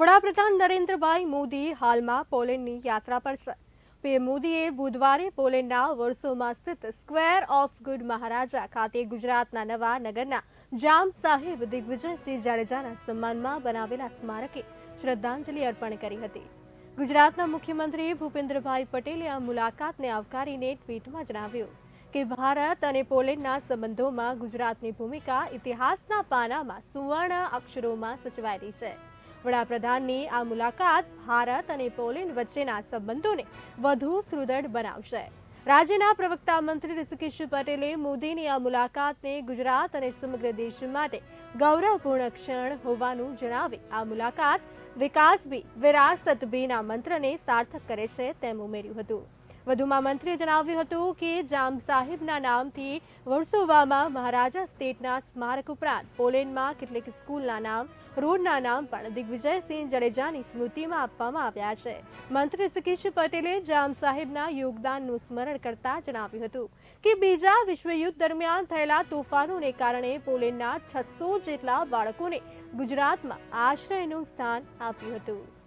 વડાપ્રધાન નરેન્દ્રભાઈ મોદી હાલમાં પોલેન્ડની યાત્રા પર છે. પીએમ મોદીએ બુધવારે પોલેન્ડના વર્ષોમાં સ્થિત સ્ક્વેર ઓફ ગુડ મહારાજા ખાતે ગુજરાતના નવા નગરના જામ સાહેબ દિગ્વિજયસિંહ જાડેજાના સન્માનમાં બનાવેલા સ્મારકે શ્રદ્ધાંજલિ અર્પણ કરી હતી. ગુજરાતના મુખ્યમંત્રી ભૂપેન્દ્રભાઈ પટેલે આ મુલાકાતને આવકારીને ટ્વીટમાં જણાવ્યું કે ભારત અને પોલેન્ડના સંબંધોમાં ગુજરાતની ભૂમિકા ઇતિહાસના પાનામાં સુવર્ણ અક્ષરોમાં સચવાયેલી છે. વડાપ્રધાનની આ મુલાકાત ભારત અને પોલેન્ડ વચ્ચેના સંબંધોને વધુ સુદૃઢ બનાવશે. રાજ્યના પ્રવક્તા મંત્રી ઋષિકેશ પટેલે મોદીની આ મુલાકાતને ગુજરાત અને સમગ્ર દેશ માટે ગૌરવપૂર્ણ ક્ષણ હોવાનું જણાવી આ મુલાકાત વિકાસ બી વિરાસત બીના મંત્રને સાર્થક કરે છે તેમ ઉમેર્યું હતું. વધુમાં મંત્રીએ જણાવ્યું હતું કે જામ સાહેબના નામથી વર્સોવામાં મહારાજા સ્ટેટના સ્મારક ઉપરાંત પોલેન્ડમાં કેટલીક સ્કૂલના નામ, રોડના નામ પણ દિગ્વિજયસિંહ જાડેજાની સ્મૃતિમાં આપવામાં આવ્યા છે. મંત્રી સકીશ પટેલે જામ સાહેબના યોગદાનનું સ્મરણ કરતા જણાવ્યું હતું કે બીજા વિશ્વયુદ્ધ દરમિયાન થયેલા તોફાનોને કારણે પોલેન્ડના છસો જેટલા બાળકોને ગુજરાતમાં આશ્રયનું સ્થાન આપ્યું હતું.